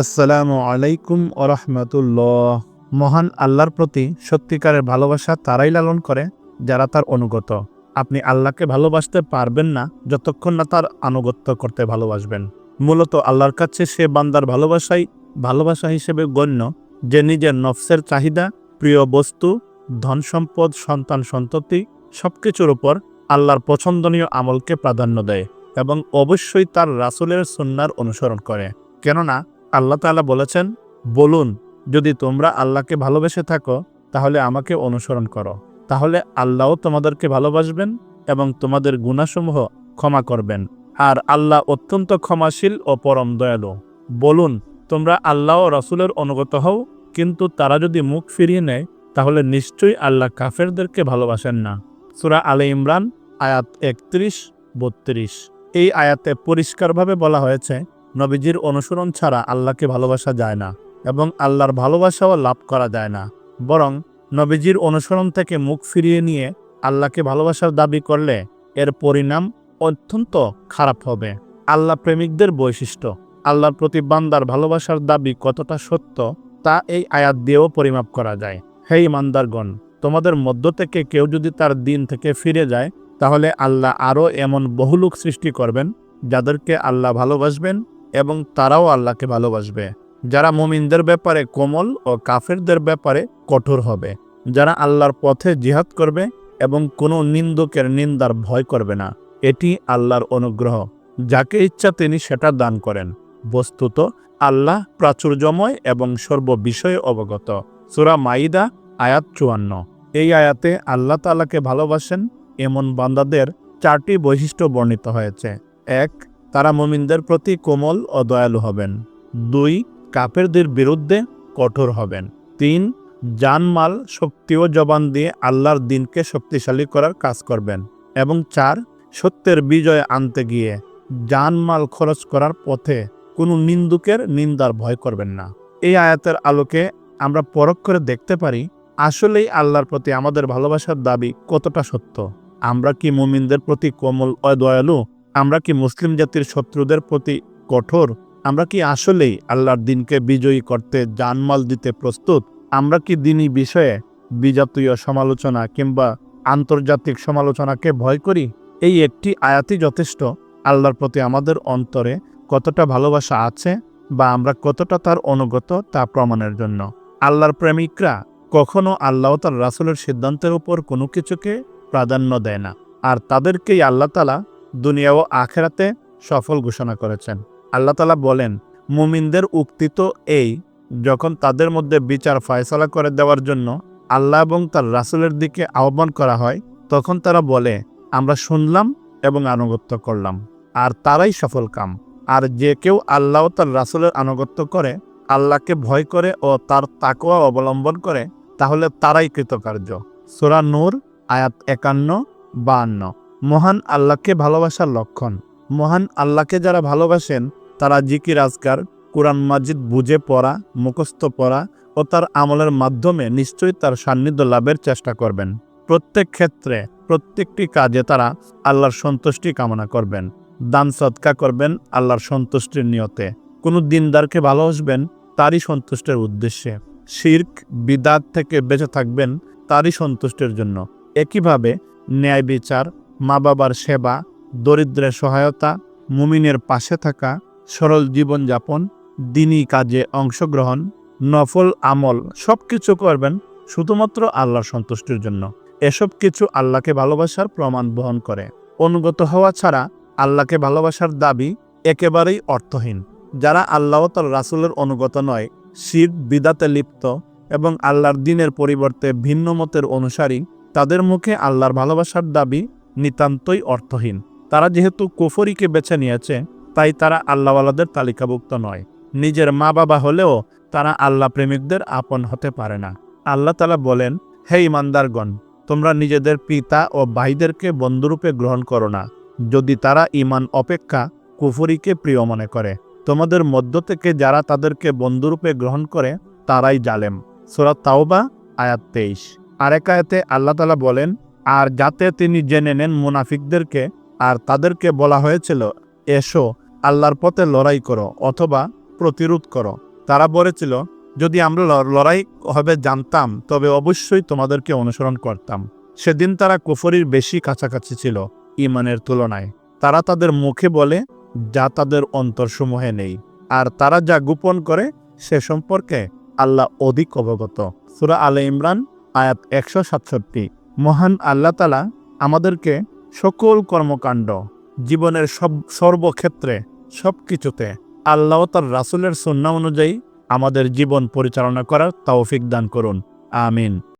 আসসালামু আলাইকুম আরহামতুল্লাহ মহান আল্লাহর প্রতি সত্যিকারের ভালোবাসা তারাই লালন করে, যারা তার অনুগত। আপনি আল্লাহকে ভালোবাসতে পারবেন না, যতক্ষণ না তার আনুগত্য করতে ভালোবাসবেন। মূলত আল্লাহর কাছে সে বান্দার ভালোবাসাই ভালোবাসা হিসেবে গণ্য, যে নিজের নফসের চাহিদা, প্রিয় বস্তু, ধন সম্পদ, সন্তান সন্ততি, সবকিছুর উপর আল্লাহর পছন্দনীয় আমলকে প্রাধান্য দেয় এবং অবশ্যই তার রাসুলের সুন্নার অনুসরণ করে। কেননা আল্লাহ তাআলা বলেছেন, বলুন, যদি তোমরা আল্লাহকে ভালোবেসে থাকো, তাহলে আমাকে অনুসরণ করো। তাহলে আল্লাহও তোমাদেরকে ভালোবাসবেন এবং তোমাদের গুণাসমূহ ক্ষমা করবেন। আর আল্লাহ অত্যন্ত ক্ষমাশীল ও পরম দয়ালু। বলুন, তোমরা আল্লাহ ও রসুলের অনুগত হও, কিন্তু তারা যদি মুখ ফিরিয়ে নেয়, তাহলে নিশ্চয়ই আল্লাহ কাফেরদেরকে ভালোবাসেন না। সুরা আলে ইমরান, আয়াত একত্রিশ, বত্রিশ। এই আয়াতে পরিষ্কারভাবে বলা হয়েছে নবীজির অনুসরণ ছাড়া আল্লাহকে ভালোবাসা যায় না এবং আল্লাহর ভালোবাসাও লাভ করা যায় না। বরং নবীজির অনুসরণ থেকে মুখ ফিরিয়ে নিয়ে আল্লাহকে ভালোবাসার দাবি করলে এর পরিণাম অত্যন্ত খারাপ হবে। আল্লাহ প্রেমিকদের বৈশিষ্ট্য। আল্লাহর প্রতি বান্দার ভালোবাসার দাবি কতটা সত্য তা এই আয়াত দিয়েও পরিমাপ করা যায়। হে ইমানদারগণ তোমাদের মধ্য থেকে কেউ যদি তার দিন থেকে ফিরে যায়, তাহলে আল্লাহ আরও এমন বহু লোক সৃষ্টি করবেন, যাদেরকে আল্লাহ ভালোবাসবেন এবং তারাও আল্লাহকে ভালোবাসবে, যারা মুমিনদের ব্যাপারে কোমল ও কাফেরদের ব্যাপারে কঠোর হবে, যারা আল্লাহর পথে জিহাদ করবে এবং কোনো নিন্দুকের নিন্দার ভয় করবে না। এটি আল্লাহর অনুগ্রহ, যাকে ইচ্ছা তিনি সেটা দান করেন। বস্তুত, আল্লাহ প্রাচুর্যময় এবং সর্ববিষয়ে অবগত। সুরা মাইদা আয়াত চুয়ান্ন। এই আয়াতে আল্লাহ তালাকে ভালোবাসেন এমন বান্দাদের চারটি বৈশিষ্ট্য বর্ণিত হয়েছে। এক তারা মুমিনদের প্রতি কোমল ও দয়ালু হবেন। দুই, কাফেরদের বিরুদ্ধে কঠোর হবেন। তিন, জানমাল, শক্তি ও জবান দিয়ে আল্লাহর দিনকে শক্তিশালী করার কাজ করবেন। এবং চার, সত্যের বিজয় আনতে গিয়ে জানমাল খরচ করার পথে কোনো নিন্দুকের নিন্দার ভয় করবেন না। এই আয়াতের আলোকে আমরা পরখ করে দেখতে পারি, আসলেই আল্লাহর প্রতি আমাদের ভালোবাসার দাবি কতটা সত্য? আমরা কি মুমিনদের প্রতি কোমল ও দয়ালু আমরা কি মুসলিম জাতির শত্রুদের প্রতি কঠোর? আমরা কি আসলেই আল্লাহর দিনকে বিজয়ী করতে জানমাল দিতে প্রস্তুত? আমরা কি দিনই বিষয়ে বিজাতীয় সমালোচনা কিংবা আন্তর্জাতিক সমালোচনাকে ভয় করি? এই একটি আয়াতই যথেষ্ট। আল্লাহর প্রতি আমাদের অন্তরে কতটা ভালোবাসা আছে বা আমরা কতটা তার অনুগত তা প্রমাণের জন্য। আল্লাহর প্রেমিকরা কখনো আল্লাহ তার রাসুলের সিদ্ধান্তের উপর কোনো কিছুকে প্রাধান্য দেয় না। আর তাদেরকেই আল্লাহ তালা দুনিয়া ও আখেরাতে সফল ঘোষণা করেছেন। আল্লাহ তালা বলেন, মুমিনদের উক্তি তো এই, যখন তাদের মধ্যে বিচার ফয়সলা করে দেওয়ার জন্য আল্লাহ এবং তার রাসুলের দিকে আহ্বান করা হয়, তখন তারা বলে, আমরা শুনলাম এবং আনুগত্য করলাম, আর তারাই সফল কাম। আর যে কেউ আল্লাহ তার রাসুলের আনুগত্য করে, আল্লাহকে ভয় করে ও তার তাকোয়া অবলম্বন করে, তাহলে তারাই কৃতকার্য। সোরা নূর, আয়াত একান্ন বাহান্ন মহান আল্লাহকে ভালোবাসার লক্ষণ। মহান আল্লাহকে যারা ভালোবাসেন, তারা জিকির আজকার কোরআন মাজিদ বুঝে পড়া, মুখস্থ পড়া ও তার আমলের মাধ্যমে নিশ্চয়ই তার সান্নিধ্য লাভের চেষ্টা করবেন। প্রত্যেক ক্ষেত্রে, প্রত্যেকটি কাজে তারা আল্লাহর সন্তুষ্টি কামনা করবেন। দান সৎকা করবেন আল্লাহর সন্তুষ্টির নিয়তে। কোনো দিনদারকে ভালোবাসবেন, তারই সন্তুষ্টের উদ্দেশ্যে। শির্ক, বিদাত থেকে বেঁচে থাকবেন, তারই সন্তুষ্টের জন্য। একইভাবে ন্যায় বিচার মা বাবার সেবা, দরিদ্রের সহায়তা, মুমিনের পাশে থাকা, সরল জীবনযাপন দিনী কাজে অংশগ্রহণ, নফল আমল সব কিছু করবেন শুধুমাত্র আল্লাহর সন্তুষ্টির জন্য। এসব কিছু আল্লাহকে ভালোবাসার প্রমাণ বহন করে। অনুগত হওয়া ছাড়া আল্লাহকে ভালোবাসার দাবি একেবারেই অর্থহীন। যারা আল্লাহ তার রাসুলের অনুগত নয়, শির, বিদাতে লিপ্ত এবং আল্লাহর দিনের পরিবর্তে ভিন্ন মতের অনুসারী, তাদের মুখে আল্লাহর ভালোবাসার দাবি নিতান্তই অর্থহীন। তারা যেহেতু কুফরিকে বেছে নিয়েছে, তাই তারা আল্লাহওয়ালাদের তালিকাভুক্ত নয়। নিজের মা বাবা হলেও তারা আল্লাহ প্রেমিকদের আপন হতে পারে না। আল্লাহ তালা বলেন, হে ইমানদারগণ তোমরা নিজেদের পিতা ও ভাইদেরকে বন্ধুরূপে গ্রহণ করো না। যদি তারা ইমান অপেক্ষা কুফরিকে প্রিয় মনে করে, তোমাদের মধ্য থেকে যারা তাদেরকে বন্ধুরূপে গ্রহণ করে, তারাই জালেম। সোরা তাওবা, আয়াত তেইশ। আরেক আয়াতে আল্লাহ তালা বলেন আর যাতে তিনি জেনে নেন মুনাফিকদেরকে, আর তাদেরকে বলা হয়েছিল, এসো, আল্লাহর পথে লড়াই করো অথবা প্রতিরোধ করো। তারা বলেছিল, যদি আমরা লড়াই হবে জানতাম, তবে অবশ্যই তোমাদেরকে অনুসরণ করতাম। সেদিন তারা কুফরির বেশি কাছাকাছি ছিল ইমানের তুলনায়। তারা তাদের মুখে বলে, যা তাদের অন্তরসমূহে নেই। আর তারা যা গোপন করে, সে সম্পর্কে আল্লাহ অধিক অবগত। সুরা আলে ইমরান আয়াত একশো সাতষট্টি। মহান আল্লাহ তালা আমাদেরকে সকল কর্মকাণ্ড, জীবনের সব সর্বক্ষেত্রে সব কিছুতে আল্লাহ তার রাসুলের সন্না অনুযায়ী আমাদের জীবন পরিচালনা করার তৌফিক দান করুন। আমিন।